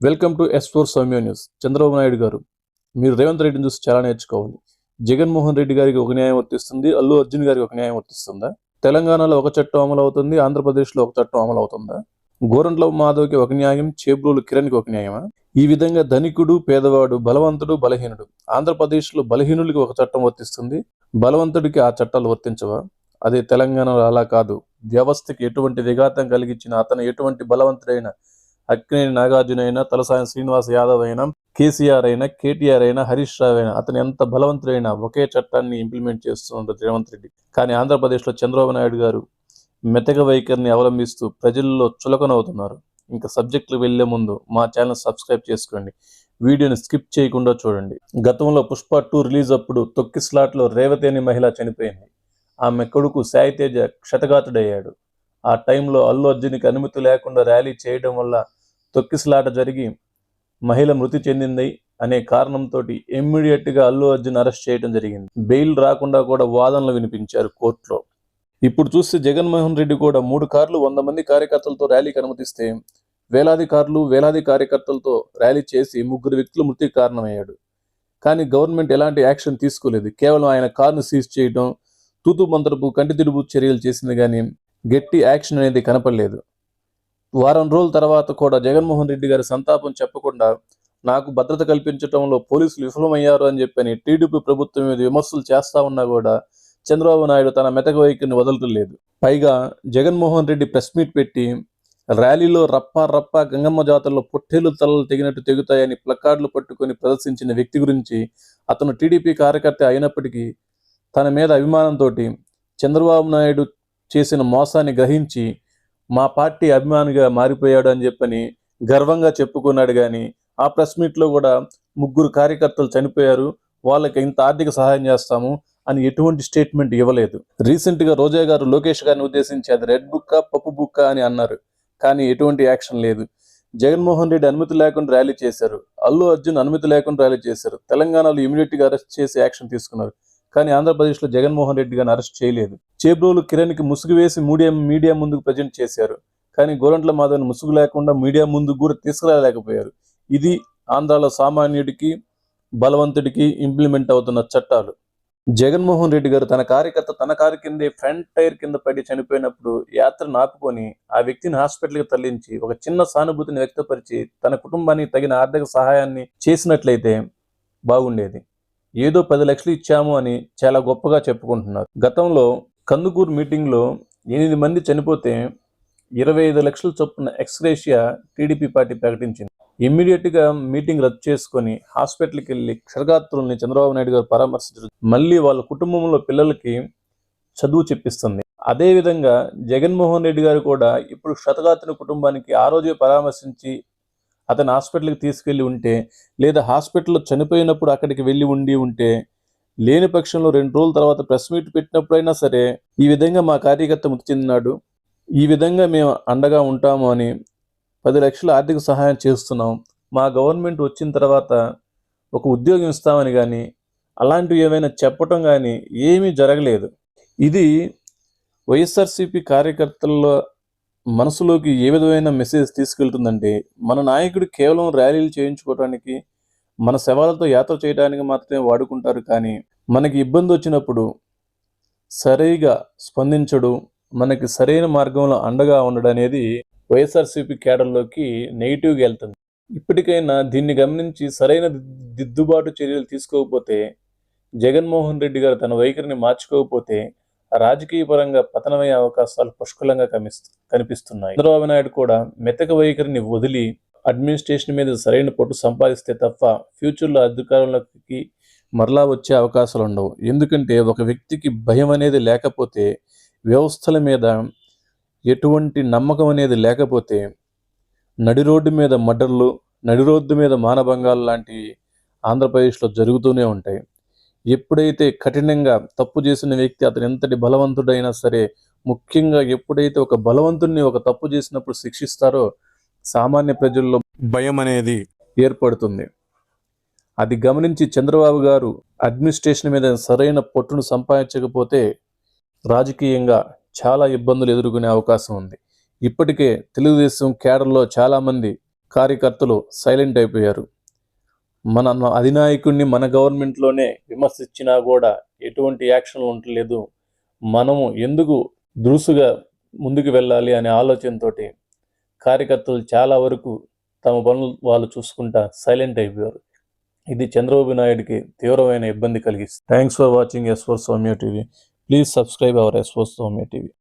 Welcome to S four Soumya news. Chandrababu Naidu గారు మీరు రేవంత్ రెడ్డిని చూసి చాలా నేర్చుకోవాలి. జగన్మోహన్ రెడ్డి గారికి ఒక న్యాయం వర్తిస్తుంది అల్లు అర్జున్ గారికి ఒక న్యాయం వర్తిస్తుందా? తెలంగాణలో ఒక చట్టం అమలు అవుతుంది ఆంధ్రప్రదేశ్లో ఒక చట్టం అమలు అవుతుందా? గోరంట్ల మాధవ్కి ఒక న్యాయం చేబ్రోలు కిరణ్కి ఒక న్యాయమా? ఈ విధంగా ధనికుడు పేదవాడు బలవంతుడు బలహీనుడు ఆంధ్రప్రదేశ్లో బలహీనుడికి ఒక చట్టం వర్తిస్తుంది బలవంతుడికి ఆ చట్టాలు వర్తించవా? అదే తెలంగాణలో అలా కాదు. వ్యవస్థకి ఎటువంటి విఘాతం కలిగించిన అతను ఎటువంటి బలవంతుడైన అక్కినేని నాగార్జున అయినా తలసాని శ్రీనివాస్ యాదవ్ అయినా కేసీఆర్ అయినా కేటీఆర్ అయినా హరీష్ రావు అయినా అతను ఎంత బలవంతుడైనా ఒకే చట్టాన్ని ఇంప్లిమెంట్ చేస్తున్నారు రేవంత్ రెడ్డి. కానీ ఆంధ్రప్రదేశ్లో చంద్రబాబు నాయుడు గారు మెతక వైఖరిని అవలంబిస్తూ ప్రజల్లో చులకనవుతున్నారు. ఇంకా సబ్జెక్టులు వెళ్ళే ముందు మా ఛానల్ సబ్స్క్రైబ్ చేసుకోండి. వీడియోని స్కిప్ చేయకుండా చూడండి. గతంలో పుష్ప టూ రిలీజ్ అప్పుడు తొక్కి స్లాట్లో రేవతి అనే మహిళ చనిపోయింది. ఆమె కొడుకు సాయితేజ క్షతగాతుడయ్యాడు ఆ టైంలో అల్లు అర్జున్కి అనుమతి లేకుండా ర్యాలీ చేయడం వల్ల తొక్కిసలాట జరిగి మహిళ మృతి చెందింది అనే కారణంతో ఇమ్మీడియట్గా అల్లు అర్జున్ అరెస్ట్ చేయడం జరిగింది. బెయిల్ రాకుండా కూడా వాదనలు వినిపించారు కోర్టులో. ఇప్పుడు చూస్తే జగన్మోహన్ రెడ్డి కూడా మూడు కార్లు వంద మంది కార్యకర్తలతో ర్యాలీకి అనుమతిస్తే వేలాది కార్లు వేలాది కార్యకర్తలతో ర్యాలీ చేసి ముగ్గురు వ్యక్తులు మృతికి కారణమయ్యాడు. కానీ గవర్నమెంట్ ఎలాంటి యాక్షన్ తీసుకోలేదు. కేవలం ఆయన కార్ను సీజ్ చేయడం తూతు మంత్రపు కంటి చర్యలు చేసింది కానీ గట్టి యాక్షన్ అనేది కనపడలేదు. వారం రోజుల తర్వాత కూడా జగన్మోహన్ రెడ్డి గారి సంతాపం చెప్పకుండా నాకు భద్రత కల్పించడంలో పోలీసులు విఫలమయ్యారు అని చెప్పని టీడీపీ ప్రభుత్వం మీద విమర్శలు చేస్తా ఉన్నా కూడా చంద్రబాబు నాయుడు తన మెతక వైఖరిని వదలటం లేదు పైగా జగన్మోహన్ రెడ్డి ప్రెస్ మీట్ పెట్టి ర్యాలీలో రప్ప రప్ప గంగమ్మ జాతరలో పొట్టేలు తలలు తెగినట్టు తెగుతాయని ప్లకార్డులు పట్టుకొని ప్రదర్శించిన వ్యక్తి గురించి అతను టీడీపీ కార్యకర్త అయినప్పటికీ తన మీద అభిమానంతో చంద్రబాబు నాయుడు చేసిన మోసాన్ని గ్రహించి మా పార్టీ అభిమానిగా మారిపోయాడు అని చెప్పని గర్వంగా చెప్పుకున్నాడు కానీ ఆ ప్రెస్ మీట్లో కూడా ముగ్గురు కార్యకర్తలు చనిపోయారు వాళ్ళకి ఇంత ఆర్థిక సహాయం చేస్తాము అని ఎటువంటి స్టేట్మెంట్ ఇవ్వలేదు. రీసెంట్గా రోజా గారు లోకేష్ గారిని ఉద్దేశించి అది రెడ్ బుక్క పప్పు బుక్క అని అన్నారు కానీ ఎటువంటి యాక్షన్ లేదు. జగన్మోహన్ రెడ్డి అనుమతి లేకుండా ర్యాలీ చేశారు. అల్లు అర్జున్ అనుమతి లేకుండా ర్యాలీ చేశారు. తెలంగాణలో ఇమీడియట్గా అరెస్ట్ చేసి యాక్షన్ తీసుకున్నారు. కానీ ఆంధ్రప్రదేశ్లో జగన్మోహన్ రెడ్డి గారిని అరెస్ట్ చేయలేదు. చేబ్రోలు కిరణ్కి ముసుగు వేసి మీడియా మీడియా ముందుకు ప్రజెంట్ చేశారు. కానీ గోరంట్ల మాధవ్ని ముసుగు లేకుండా మీడియా ముందుకు కూడా తీసుకురాలేకపోయారు. ఇది ఆంధ్రాలో సామాన్యుడికి బలవంతుడికి ఇంప్లిమెంట్ అవుతున్న చట్టాలు. జగన్మోహన్ రెడ్డి గారు తన కార్యకర్త తన కారు కిందే ఫ్రంట్ టైర్ కింద పడి చనిపోయినప్పుడు యాత్రను ఆపుకొని ఆ వ్యక్తిని హాస్పిటల్కి తరలించి ఒక చిన్న సానుభూతిని వ్యక్తపరిచి తన కుటుంబానికి తగిన ఆర్థిక సహాయాన్ని చేసినట్లయితే బాగుండేది. ఏదో పది లక్షలు ఇచ్చాము అని చాలా గొప్పగా చెప్పుకుంటున్నారు. గతంలో కందుకూరు మీటింగ్లో ఎనిమిది మంది చనిపోతే ఇరవై ఐదు లక్షల చొప్పున ఎక్స్గ్రేషియా టీడీపీ పార్టీ ప్రకటించింది. ఇమ్మీడియట్గా మీటింగ్ రద్దు చేసుకొని హాస్పిటల్కి వెళ్ళి క్షరగాత్రుల్ని చంద్రబాబు నాయుడు గారు పరామర్శించారు మళ్ళీ వాళ్ళ కుటుంబంలో పిల్లలకి చదువు చెప్పిస్తుంది. అదేవిధంగా జగన్మోహన్ రెడ్డి గారు కూడా ఇప్పుడు క్షతగాత్రుని కుటుంబానికి ఆ రోజే పరామర్శించి అతను హాస్పిటల్కి తీసుకెళ్ళి ఉంటే లేదా హాస్పిటల్లో చనిపోయినప్పుడు అక్కడికి వెళ్ళి ఉండి ఉంటే లేని పక్షంలో రెండు రోజుల తర్వాత ప్రెస్ మీట్ పెట్టినప్పుడైనా సరే ఈ విధంగా మా కార్యకర్త మృతి చెందినాడు. ఈ విధంగా మేము అండగా ఉంటాము అని పది లక్షల ఆర్థిక సహాయం చేస్తున్నాం. మా గవర్నమెంట్ వచ్చిన తర్వాత ఒక ఉద్యోగం ఇస్తామని కానీ అలాంటివి ఏమైనా చెప్పటం కానీ ఏమీ జరగలేదు. ఇది వైఎస్ఆర్సీపీ కార్యకర్తల్లో మనసులోకి ఏ విధమైన మెసేజ్ తీసుకెళ్తుందంటే మన నాయకుడు కేవలం ర్యాలీలు చేయించుకోవడానికి మన శవాలతో యాత్ర చేయడానికి మాత్రమే వాడుకుంటారు కానీ మనకి ఇబ్బంది వచ్చినప్పుడు సరిగా స్పందించడు మనకి సరైన మార్గంలో అండగా ఉండడం అనేది వైఎస్ఆర్సీపీ కేడర్లోకి నెగిటివ్గా వెళ్తుంది. ఇప్పటికైనా దీన్ని గమనించి సరైన దిద్దుబాటు చర్యలు తీసుకోకపోతే జగన్మోహన్ రెడ్డి గారు తన వైఖరిని మార్చుకోకపోతే రాజకీయ పరంగా పతనమయ్యే అవకాశాలు పుష్కలంగా కనిపిస్తున్నాయి. చంద్రబాబు నాయుడు కూడా మెతక వైఖరిని వదిలి అడ్మినిస్ట్రేషన్ మీద సరైన పట్టు సంపాదిస్తే తప్ప ఫ్యూచర్లో అధికారంలోకి మరలా వచ్చే అవకాశాలు ఉండవు. ఎందుకంటే ఒక వ్యక్తికి భయం అనేది లేకపోతే వ్యవస్థల మీద ఎటువంటి నమ్మకం అనేది లేకపోతే నడి రోడ్డు మీద మర్డర్లు నడి రోడ్డు మీద మానభంగాలు లాంటివి ఆంధ్రప్రదేశ్లో జరుగుతూనే ఉంటాయి. ఎప్పుడైతే కఠినంగా తప్పు చేసిన వ్యక్తి అతను ఎంతటి బలవంతుడైనా సరే ముఖ్యంగా ఎప్పుడైతే ఒక బలవంతుడిని ఒక తప్పు చేసినప్పుడు శిక్షిస్తారో సామాన్య ప్రజల్లో భయం అనేది ఏర్పడుతుంది. అది గమనించి చంద్రబాబు గారు అడ్మినిస్ట్రేషన్ మీద సరైన పట్టును సంపాదించకపోతే రాజకీయంగా చాలా ఇబ్బందులు ఎదుర్కొనే అవకాశం ఉంది. ఇప్పటికే తెలుగుదేశం కేడర్లో చాలామంది కార్యకర్తలు సైలెంట్ అయిపోయారు. మన అధినాయకుడిని మన గవర్నమెంట్లోనే విమర్శించినా కూడా ఎటువంటి యాక్షన్ ఉండలేదు. మనము ఎందుకు దురుసుగా ముందుకు వెళ్ళాలి అనే ఆలోచనతోటి కార్యకర్తలు చాలా వరకు తమ పనులు వాళ్ళు చూసుకుంటా సైలెంట్ అయిపోయారు. ఇది చంద్రబాబు నాయుడికి తీవ్రమైన ఇబ్బంది కలిగిస్తుంది. Thanks for watching S Soumya TV. Please subscribe our S Soumya TV.